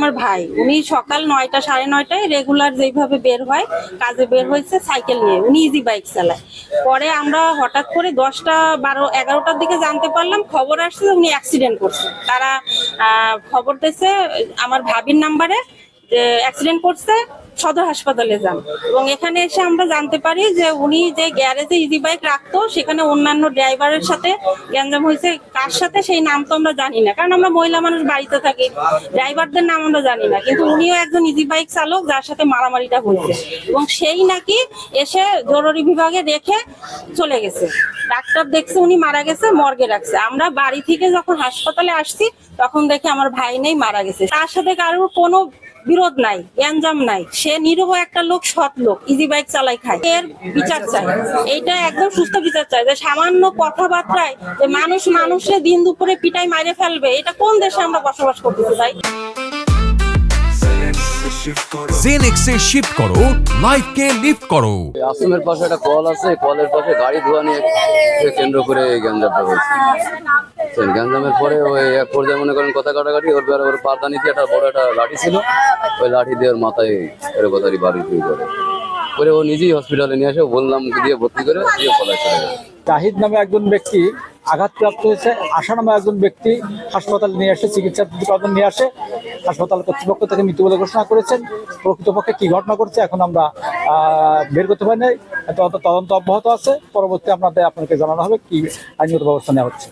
আমার ভাই, উনি সকাল নয়টা, সাড়ে নয়টায় রেগুলার যেভাবে বের হয়, কাজে বের হয়েছে সাইকেল নিয়ে। উনি ইজি বাইক চালায়। পরে আমরা হঠাৎ করে দশটা, বারো, এগারোটার দিকে জানতে পারলাম, খবর আসছে উনি অ্যাক্সিডেন্ট করছে। তারা খবর দিয়েছে, আমার ভাবির নাম্বারে অ্যাক্সিডেন্ট করছে সদর হাসপাতালে যান। এবং এখানে এসে আমরা জানতে পারি যে উনি যে গ্যারেজে ইজি বাইক রাখতো, সেখানে অন্যান্য ড্রাইভারের সাথে গ্যাঞ্জাম হয়েছে। কার সাথে? সেই নাম তো আমরা জানি না। কারণ আমরা মহিলা মানুষ, বাড়িতে থাকি। ড্রাইভারদের নাম আমরা জানি না। কিন্তু উনিও একজন ইজি বাইক চালক, যার সাথে মারামারিটা হয়েছে। এবং সেই নাকি এসে জরুরি বিভাগে রেখে চলে গেছে। ডাক্তার দেখছে, উনি মারা গেছে, মর্গে রাখছে। আমরা বাড়ি থেকে যখন হাসপাতালে আসছি, তখন দেখে আমার ভাই নেই, মারা গেছে। তার সাথে কারোর কোনো বিরোধ নাই, গ্যাঞ্জাম নাই। সে নিরহ একটা লোক, সৎ লোক ইজি বাইক চালাই খায়। এর বিচার চাই এইটা একদম সুস্থ বিচার চাই যে সামান্য কথাবার্তায় যে মানুষ মানুষে দিন দুপুরে পিটাই মাইরে ফেলবে, এটা কোন দেশে আমরা বসবাস করতেছি, ভাই? জেনেক্সে শিফট করো লাইফকে লিফট করো। আশ্রমের পাশে একটা কল আছে কলের পাশে গাড়ি ধোয়া নিয়ে কেন্দ্র করে এই গ্যাঞ্জামটা হয়েছে। তো গ্যাঞ্জামের পরে ওই এক পর্যায়ে মনে করেন কথা কাটাকাটি ওর বেড়ে ওর পারদানিতে একটা বড় একটা লাঠি ছিল। ওই লাঠি দিয়ে ওর মাথায় এর কথারই বাড়ি শুরু করে। করে ও নিজেই হসপিটালে নিয়ে আসে বললাম দিয়ে ভর্তি করে দিয়ে পলায় চলে গেছে জাহিদ নামে একজন ব্যক্তি আঘাতপ্রাপ্ত হয়েছে। আশা নামে একজন ব্যক্তি হাসপাতালে নিয়ে আসে, চিকিৎসা প্রতিপাদন নিয়ে আসে। হাসপাতাল কর্তৃপক্ষ তাকে মৃত্যু বলে ঘোষণা করেছেন। প্রকৃতপক্ষে কি ঘটনা করছে এখন আমরা বের করতে পারি নাই। তদন্ত অব্যাহত আছে। পরবর্তী আপনাদের আপনাকে জানানো হবে কি আইনগত ব্যবস্থা নেওয়া হচ্ছে।